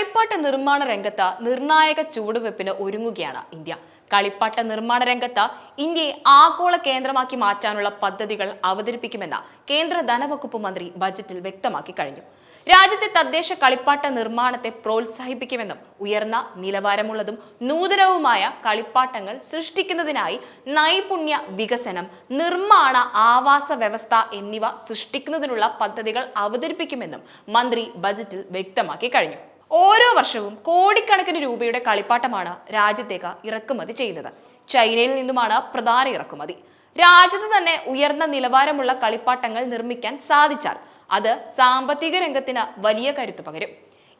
കളിപ്പാട്ട നിർമ്മാണ രംഗത്ത് നിർണായക ചുവടുവെപ്പിന് ഒരുങ്ങുകയാണ് ഇന്ത്യ. കളിപ്പാട്ട നിർമ്മാണ രംഗത്ത് ഇന്ത്യയെ ആഗോള കേന്ദ്രമാക്കി മാറ്റാനുള്ള പദ്ധതികൾ അവതരിപ്പിക്കുമെന്ന് കേന്ദ്ര ധനവകുപ്പ് മന്ത്രി ബജറ്റിൽ വ്യക്തമാക്കി കഴിഞ്ഞു. രാജ്യത്തെ തദ്ദേശ കളിപ്പാട്ട നിർമ്മാണത്തെ പ്രോത്സാഹിപ്പിക്കുമെന്നും ഉയർന്ന നിലവാരമുള്ളതും നൂതനവുമായ കളിപ്പാട്ടങ്ങൾ സൃഷ്ടിക്കുന്നതിനായി നൈപുണ്യ വികസനം നിർമ്മാണ ആവാസ വ്യവസ്ഥ എന്നിവ സൃഷ്ടിക്കുന്നതിനുള്ള പദ്ധതികൾ അവതരിപ്പിക്കുമെന്നും മന്ത്രി ബജറ്റിൽ വ്യക്തമാക്കി കഴിഞ്ഞു. ഓരോ വർഷവും കോടിക്കണക്കിന് രൂപയുടെ കളിപ്പാട്ടമാണ് രാജ്യത്തേക്ക് ഇറക്കുമതി ചെയ്യുന്നത്. ചൈനയിൽ നിന്നുമാണ് പ്രധാന ഇറക്കുമതി. രാജ്യത്ത് തന്നെ ഉയർന്ന നിലവാരമുള്ള കളിപ്പാട്ടങ്ങൾ നിർമ്മിക്കാൻ സാധിച്ചാൽ അത് സാമ്പത്തിക രംഗത്തിന് വലിയ കരുത്തു പകരും.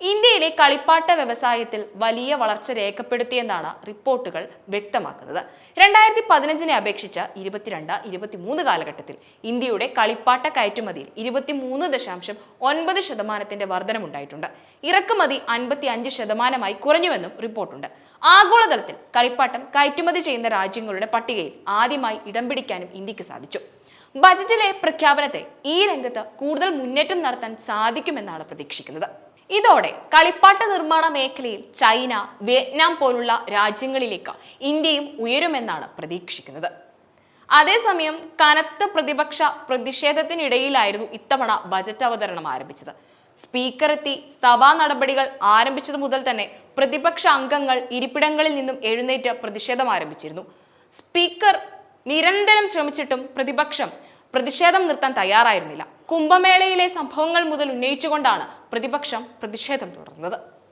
ഇന്ത്യയിലെ കളിപ്പാട്ട വ്യവസായത്തിൽ വലിയ വളർച്ച രേഖപ്പെടുത്തിയെന്നാണ് റിപ്പോർട്ടുകൾ വ്യക്തമാക്കുന്നത്. രണ്ടായിരത്തി പതിനഞ്ചിനെ അപേക്ഷിച്ച് ഇരുപത്തിരണ്ട് ഇരുപത്തിമൂന്ന് കാലഘട്ടത്തിൽ ഇന്ത്യയുടെ കളിപ്പാട്ട കയറ്റുമതിയിൽ ഇരുപത്തിമൂന്ന് ദശാംശം ഒൻപത് ശതമാനത്തിന്റെ വർധനമുണ്ടായിട്ടുണ്ട്. ഇറക്കുമതി അൻപത്തി അഞ്ച് ശതമാനമായി കുറഞ്ഞുവെന്നും റിപ്പോർട്ടുണ്ട്. ആഗോളതലത്തിൽ കളിപ്പാട്ടം കയറ്റുമതി ചെയ്യുന്ന രാജ്യങ്ങളുടെ പട്ടികയിൽ ആദ്യമായി ഇടം പിടിക്കാനും ഇന്ത്യയ്ക്ക് സാധിച്ചു. ബജറ്റിലെ പ്രഖ്യാപനത്തെ ഈ രംഗത്ത് കൂടുതൽ മുന്നേറ്റം നടത്താൻ സാധിക്കുമെന്നാണ് പ്രതീക്ഷിക്കുന്നത്. ഇതോടെ കളിപ്പാട്ട നിർമ്മാണ മേഖലയിൽ ചൈന വിയറ്റ്നാം പോലുള്ള രാജ്യങ്ങളിലേക്ക് ഇന്ത്യയും ഉയരുമെന്നാണ് പ്രതീക്ഷിക്കുന്നത്. അതേസമയം കനത്ത പ്രതിപക്ഷ പ്രതിഷേധത്തിനിടയിലായിരുന്നു ഇത്തവണ ബജറ്റ് അവതരണം ആരംഭിച്ചത്. സ്പീക്കർ എത്തി സഭാ നടപടികൾ ആരംഭിച്ചതു മുതൽ തന്നെ പ്രതിപക്ഷ അംഗങ്ങൾ ഇരിപ്പിടങ്ങളിൽ നിന്നും എഴുന്നേറ്റ് പ്രതിഷേധം ആരംഭിച്ചിരുന്നു. സ്പീക്കർ നിരന്തരം ശ്രമിച്ചിട്ടും പ്രതിപക്ഷം പ്രതിഷേധം നിർത്താൻ തയ്യാറായിരുന്നില്ല. കുംഭമേളയിലെ സംഭവങ്ങൾ മുതൽ ഉന്നയിച്ചുകൊണ്ടാണ് പ്രതിപക്ഷം പ്രതിഷേധം തുടർന്നത്.